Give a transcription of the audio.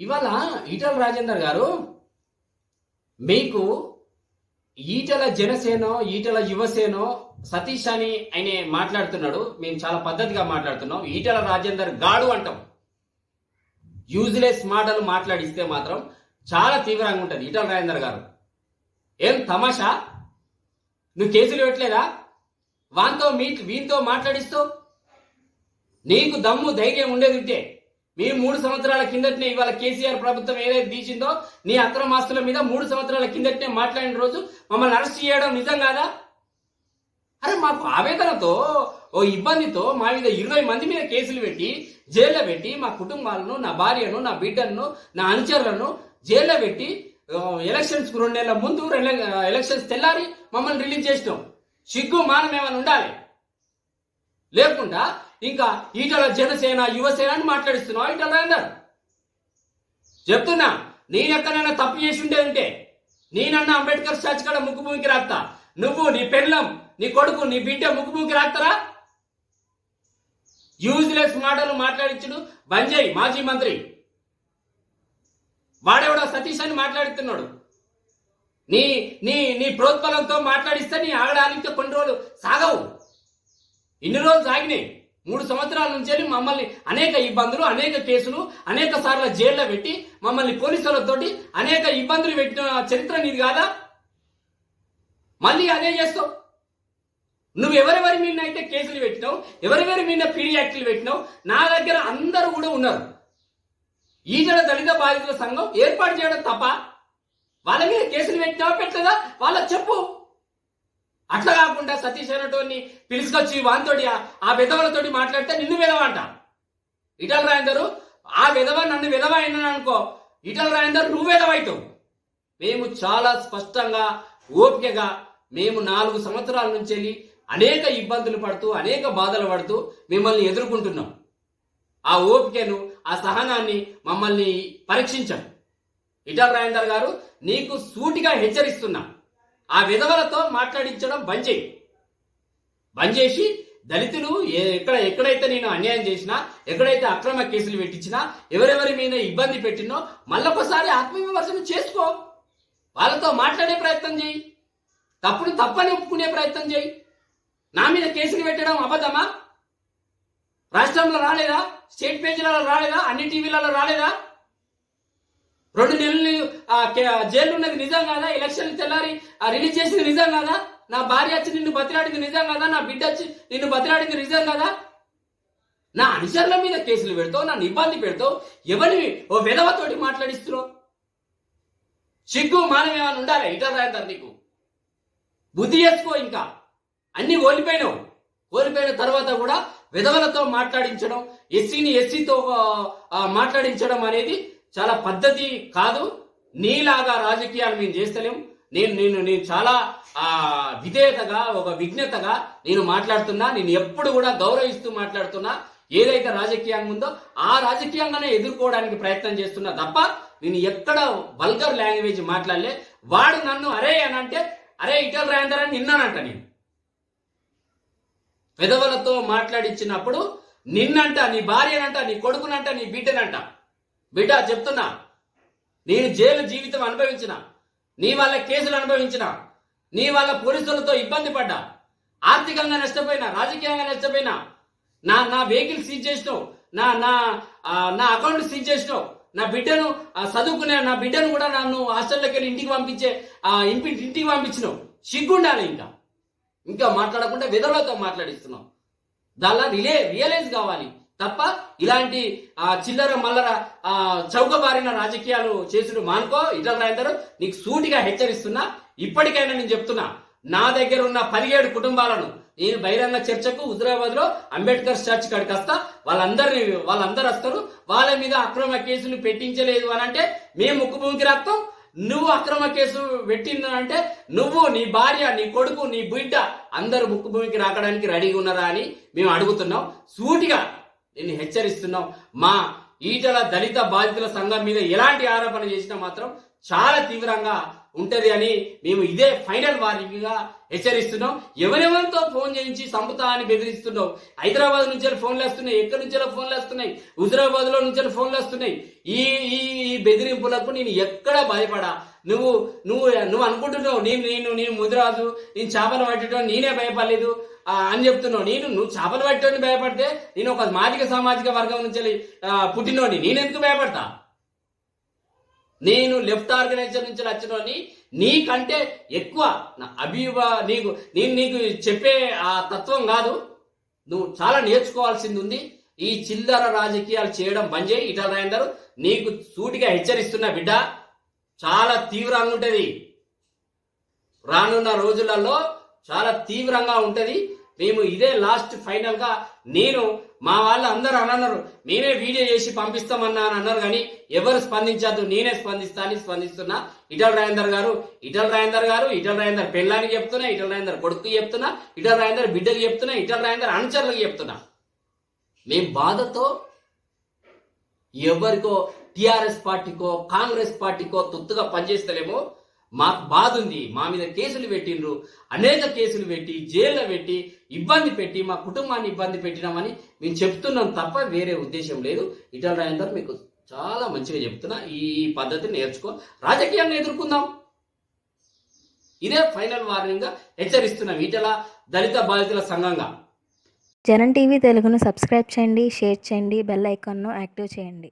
ఇవాళ ఈటల రాజేందర్ గారు మీకు ఈటల జనసేన ఈటల యువసేనో సతీష్ అని ఆయన మాట్లాడుతున్నాడు. మేము చాలా పద్ధతిగా మాట్లాడుతున్నాం. ఈటల రాజేందర్ గాడు అంటాం. యూజ్లెస్ మాటలు మాట్లాడిస్తే మాత్రం చాలా తీవ్రంగా ఉంటుంది ఈటల రాజేందర్ గారు. ఏం తమాషా? నువ్వు కేసులు పెట్టలేదా? వాంతో మీ వీంతో మాట్లాడిస్తూ నీకు దమ్ము ధైర్యం ఉండేది ఉంటే మీ మూడు సంవత్సరాల కిందటనే ఇవాళ కేసీఆర్ ప్రభుత్వం ఏదైతే తీసిందో నీ అక్రమాస్తుల మీద మూడు సంవత్సరాల కిందటనే మాట్లాడిన రోజు మమ్మల్ని అరెస్ట్ చేయడం నిజం కాదా? అరే మాకు ఆవేదనతో ఓ ఇబ్బందితో మా మీద ఇరవై మంది మీద కేసులు పెట్టి జైల్లో పెట్టి మా కుటుంబాలను నా భార్యను నా బిడ్డను నా అనుచరులను జైల్లో పెట్టి ఎలక్షన్స్ రెండు నెలల ముందు ఎలక్షన్స్ తెల్లారి మమ్మల్ని రిలీజ్ చేసినాం. సిగ్గు మానం ఏమైనా ఉండాలి? లేకుండా ఇంకా ఈటల జనసేన యువసేన అని మాట్లాడిస్తున్నావు. ఈటల రాజేందర్ చెప్తున్నా నేను ఎక్కడైనా తప్పు చేసి ఉంటే ఉంటే నేనన్నా అంబేద్కర్ స్టాచ్యూ కాడ ముక్కు ముక్కి రాస్తా నువ్వు నీ పెళ్ళం నీ కొడుకు నీ బిడ్డ ముక్కు ముక్కి రాస్తారా యూజ్లెస్ మాటలు మాట్లాడించుడు బంజయ్ మాజీ మంత్రి. వాడెవడో సతీష్ అని మాట్లాడుతున్నాడు. నీ నీ నీ ప్రోత్బలంతో మాట్లాడిస్తే నీ ఆగడానికి కొన్ని రోజులు సాగవు. ఇన్ని రోజులు సాగినాయి. మూడు సంవత్సరాల నుంచి మమ్మల్ని అనేక ఇబ్బందులు అనేక కేసులు అనేక సార్లు జైల్లో పెట్టి మమ్మల్ని పోలీసులతోటి అనేక ఇబ్బందులు పెట్టిన చరిత్ర నీది కాదా? మళ్ళీ అదే చేస్తావు. నువ్వు ఎవరెవరి మీద అయితే కేసులు పెట్టినావు ఎవరెవరి మీద పీడి యాక్టులు పెట్టినావు నా దగ్గర అందరూ కూడా ఉన్నారు. ఈజడ దళిత బాధితుల సంఘం ఏర్పాటు చేయడం తప్ప వాళ్ళ మీద కేసులు పెట్టినావా పెట్టలేదా? వాళ్ళకి చెప్పు. అట్లా కాకుండా సతీష్ అనేటోడిని పిలుచుకొచ్చి వానితోటి ఆ- విధవలతోటి మాట్లాడితే నిన్ను విధవ అంట ఇటల రాయందరు ఆ విధవ నన్ను విధవ అయినా అనుకో. ఇటల్ రాయందరు నువ్వు విధవైతావు. మేము చాలా స్పష్టంగా ఓపికగా మేము నాలుగు సంవత్సరాల నుంచి వెళ్ళి అనేక ఇబ్బందులు పడుతూ అనేక బాధలు పడుతూ మిమ్మల్ని ఎదుర్కొంటున్నాం. ఆ ఓపికను ఆ సహనాన్ని మమ్మల్ని పరీక్షించాం ఇటల రాయందర్ గారు నీకు సూటిగా హెచ్చరిస్తున్నా. ఆ విధవలతో మాట్లాడించడం బంద్ చేయి. బంద్ చేసి దళితులు ఏ- ఎక్కడ ఎక్కడైతే నేను అన్యాయం చేసినా ఎక్కడైతే అక్రమ కేసులు పెట్టించినా ఎవరెవరి మీద ఇబ్బంది పెట్టినో మళ్ళొకసారి ఆత్మవిమర్శనం చేసుకో. వాళ్ళతో మాట్లాడే ప్రయత్నం చేయి. తప్పును తప్పని ఒప్పుకునే ప్రయత్నం చేయి. నా మీద కేసులు పెట్టడం అబద్ధమా? రాష్ట్రంలో రాలేదా? స్టేట్ పేజీలలో రాలేదా? అన్ని టీవీలలో రాలేదా? రెండు నెలలు జైలు ఉన్నది నిజం కాదా? ఎలక్షన్ తెల్లారి ఆ, రిలీజ్ చేసింది నిజం కాదా? నా భార్య వచ్చి నిన్ను బతిలాడింది నిజం కాదా? నా బిడ్డ వచ్చి నిన్ను బతిలాడింది నిజం కాదా? నా అనుచరుల మీద కేసులు పెడతావు నన్ను ఇబ్బంది పెడతావు. ఎవరిని ఓ విధవతోటి మాట్లాడిస్తున్నావు? సిగ్గు మానవ ఏమైనా ఉండాలి? ఇటర్ రాయతారు నీకు. బుద్ధి చేసుకో ఇంకా. అన్ని ఓడిపోయినావు ఓడిపోయిన తర్వాత కూడా విధవలతో మాట్లాడించడం ఎస్సీని ఎస్సీతో మాట్లాడించడం అనేది చాలా పద్ధతి కాదు. నీలాగా రాజకీయాలు మేము చేస్తలేం. నేను నేను నేను చాలా విధేయతగా ఒక విజ్ఞతగా నేను మాట్లాడుతున్నా. నేను ఎప్పుడు కూడా గౌరవిస్తూ మాట్లాడుతున్నా. ఏదైతే రాజకీయంగా ఉందో ఆ రాజకీయంగానే ఎదుర్కోవడానికి ప్రయత్నం చేస్తున్నా తప్ప నేను ఎక్కడ వల్గర్ లాంగ్వేజ్ మాట్లాడలే. వాడు నన్ను అరే అని అంటే అరే ఇటల్ రాయందర్ అని నిన్నానంట నేను. పెదవులతో మాట్లాడించినప్పుడు నిన్నంట నీ భార్యనంట నీ కొడుకునంట నీ బిడ్డనంట. బిడ్డ చెప్తున్నా. నేను జైలు జీవితం అనుభవించిన నీ వల్ల కేసులు అనుభవించిన నీ వల్ల పోలీసులతో ఇబ్బంది పడ్డా ఆర్థికంగా నష్టపోయినా రాజకీయంగా నష్టపోయినా నా నా వెహికల్ సీజ్ చేసినావు నా నా నా అకౌంట్ సీజ్ చేసినావు నా బిడ్డను చదువుకునే నా బిడ్డను కూడా నన్ను హాస్టల్లోకి వెళ్ళి ఇంటికి పంపించే ఆ, ఇంటి ఇంటికి పంపించినావు. సిగ్గుండాలి ఇంకా. ఇంకా మాట్లాడకుండా విధులతో మాట్లాడిస్తున్నావు. దానిలో రిలే రియలైజ్ కావాలి. తప్ప ఇలాంటి చిల్లర మల్లర చౌక చౌకబారిన రాజకీయాలు చేసుడు మానుకో ఇతర రాయందరూ నీకు సూటిగా హెచ్చరిస్తున్నా. ఇప్పటికైనా నేను చెప్తున్నా నా దగ్గర ఉన్న పదిహేడు కుటుంబాలను నేను బహిరంగ చర్చకు హుజరాబాద్లో అంబేద్కర్ చర్చ్ కాడికి వస్తా. వాళ్ళందరినీ వాళ్ళందరూ వస్తారు. వాళ్ళ మీద అక్రమ కేసులు పెట్టించలేదు అని అంటే మేము ముక్కు భూమికి రాస్తాం. నువ్వు అక్రమ కేసు పెట్టిందంటే నువ్వు నీ భార్య నీ కొడుకు నీ బిడ్డ అందరూ ముక్కు భూమికి రాకడానికి రెడీగా ఉన్నారా అని మేము అడుగుతున్నాం. సూటిగా నేను హెచ్చరిస్తున్నాం. మా ఈటల దళిత బాధితుల సంఘం మీద ఎలాంటి ఆరోపణ చేసినా మాత్రం చాలా తీవ్రంగా ఉంటది అని మేము ఇదే ఫైనల్ వారిగా హెచ్చరిస్తున్నాం. ఎవరెవరితో ఫోన్ చేయించి సంపుతా అని బెదిరిస్తున్నావు హైదరాబాద్ నుంచి ఫోన్లు వస్తున్నాయి. ఎక్కడి నుంచో ఫోన్లు వస్తున్నాయి? హుజరాబాద్లో నుంచి ఫోన్లు వస్తున్నాయి. ఈ ఈ బెదిరింపులకు నేను ఎక్కడ భయపడా? నువ్వు నువ్వు నువ్వు అనుకుంటున్నావు. నేను నేను నేను ముదిరాజు నేను చేపలు పట్టడం నేనే భయపడలేదు. అని చెప్తున్నావు. నేను నువ్వు చేపలు పట్టడం భయపడితే నేను ఒక మాదిక సామాజిక వర్గం నుంచి పుట్టినోని నేను ఎందుకు భయపడతా? నేను లెఫ్ట్ ఆర్గనైజర్ నుంచి వచ్చినోని నీకంటే ఎక్కువ నా అభివా నీకు నేను నీకు చెప్పే ఆ తత్వం కాదు. నువ్వు చాలా నేర్చుకోవాల్సింది ఉంది. ఈ చిల్లర రాజకీయాలు చేయడం బంద్ చేయి ఇటా రాయందరు నీకు సూటిగా హెచ్చరిస్తున్న బిడ్డ చాలా తీవ్రంగా ఉంటుంది. రానున్న రోజులలో చాలా తీవ్రంగా ఉంటుంది. మేము ఇదే లాస్ట్ ఫైనల్గా నేను మా వాళ్ళు అందరూ అనన్నారు మేమే వీడియో చేసి పంపిస్తామన్నా అని అన్నారు కానీ ఎవరు స్పందించద్దు నేనే స్పందిస్తా అని స్పందిస్తున్నా. ఇటల రాజేందర్ గారు ఇటల రాజేందర్ గారు ఇటల్ రాజేందర్ పెళ్ళానికి చెప్తున్నా ఇటల రాజేందర్ కొడుకు చెప్తున్నా ఇటల రాజేందర్ బిడ్డకి చెప్తున్నా ఇటల రాజేందర్ అనుచరులకు చెప్తున్నా. మేము బాధతో ఎవరికో టిఆర్ఎస్ పార్టీకో కాంగ్రెస్ పార్టీకో తొత్తుగా పనిచేస్తలేమో మాకు బాధ ఉంది మా మీద కేసులు పెట్టిండ్రు అనేక కేసులు పెట్టి జైల్లో పెట్టి ఇబ్బంది పెట్టి మా కుటుంబాన్ని ఇబ్బంది పెట్టినామని మేము చెప్తున్నాం తప్ప వేరే ఉద్దేశం లేదు. ఇటల రాజేందర్ మీకు చాలా మంచిగా చెప్తున్నా ఈ పద్ధతిని నేర్చుకో. రాజకీయాన్ని ఎదుర్కొందాం. ఇదే ఫైనల్ వార్నింగ్గా హెచ్చరిస్తున్నాం ఇటల దళిత బాధితుల సంఘంగా. జనం టీవీ తెలుగును సబ్స్క్రైబ్ చేయండి షేర్ చేయండి బెల్ ఐకాన్ను యాక్టివ్ చేయండి.